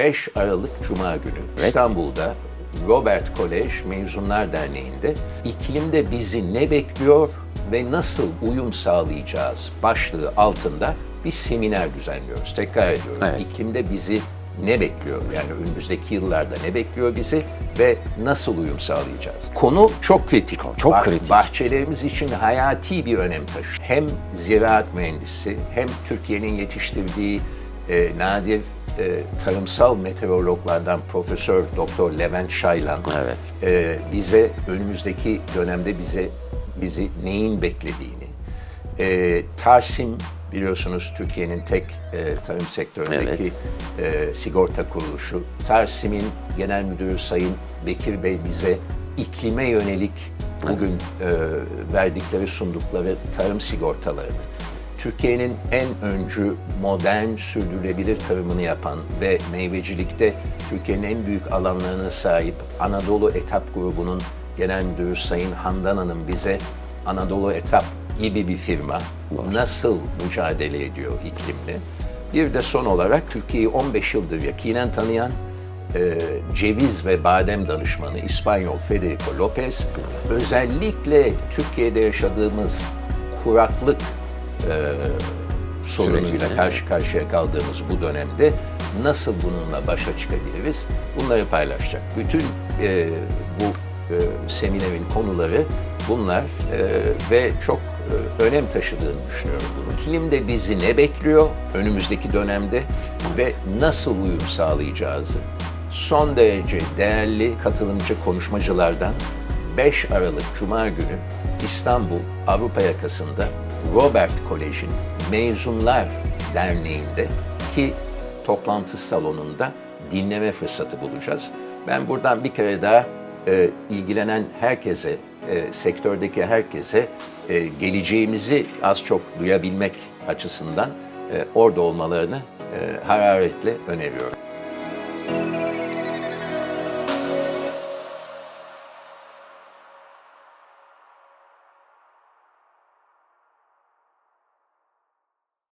5 Aralık Cuma günü İstanbul'da Robert Kolej Mezunlar Derneği'nde iklimde bizi ne bekliyor ve nasıl uyum sağlayacağız başlığı altında bir seminer düzenliyoruz. Tekrar ediyorum. Evet. İklimde bizi ne bekliyor? Yani önümüzdeki yıllarda ne bekliyor bizi ve nasıl uyum sağlayacağız? Konu çok kritik. Çok Bah- kritik. Bahçelerimiz için hayati bir önem taşıyor. Hem ziraat mühendisi hem Türkiye'nin yetiştirdiği e, nadir e, tarımsal meteorologlardan Profesör Doktor Levent Şaylan Evet. e, bize önümüzdeki dönemde bize bizi neyin beklediğini, e, Tarsim biliyorsunuz Türkiye'nin tek e, tarım sektöründeki e, sigorta kuruluşu. Tarsim'in genel müdürü Sayın Bekir Bey bize iklime yönelik bugün e, verdikleri sundukları tarım sigortalarını Türkiye'nin en öncü modern sürdürülebilir tarımını yapan ve meyvecilikte Türkiye'nin en büyük alanlarına sahip Anadolu Etap grubunun genel müdürü Sayın Handan Hanım bize Anadolu Etap gibi bir firma nasıl mücadele ediyor iklimle. Bir de son olarak Türkiye'yi 15 yıldır yakinen tanıyan e, ceviz ve badem danışmanı İspanyol Federico Lopez özellikle Türkiye'de yaşadığımız kuraklık sorunuyla Sürecinde. karşı karşıya kaldığımız bu dönemde nasıl bununla başa çıkabiliriz? Bunları paylaşacak. Bütün e, bu e, seminerin konuları bunlar e, ve çok e, önem taşıdığını düşünüyorum bunun. İklim de bizi ne bekliyor önümüzdeki dönemde ve nasıl uyum sağlayacağızı son derece değerli katılımcı konuşmacılardan 5 Aralık Cuma günü İstanbul Avrupa yakasında Robert Kolej'in Mezunlar Derneği'nde ki toplantı salonunda dinleme fırsatı bulacağız. Ben buradan bir kere daha e, ilgilenen herkese, e, sektördeki herkese e, geleceğimizi az çok duyabilmek açısından e, orada olmalarını e, hararetle öneriyorum.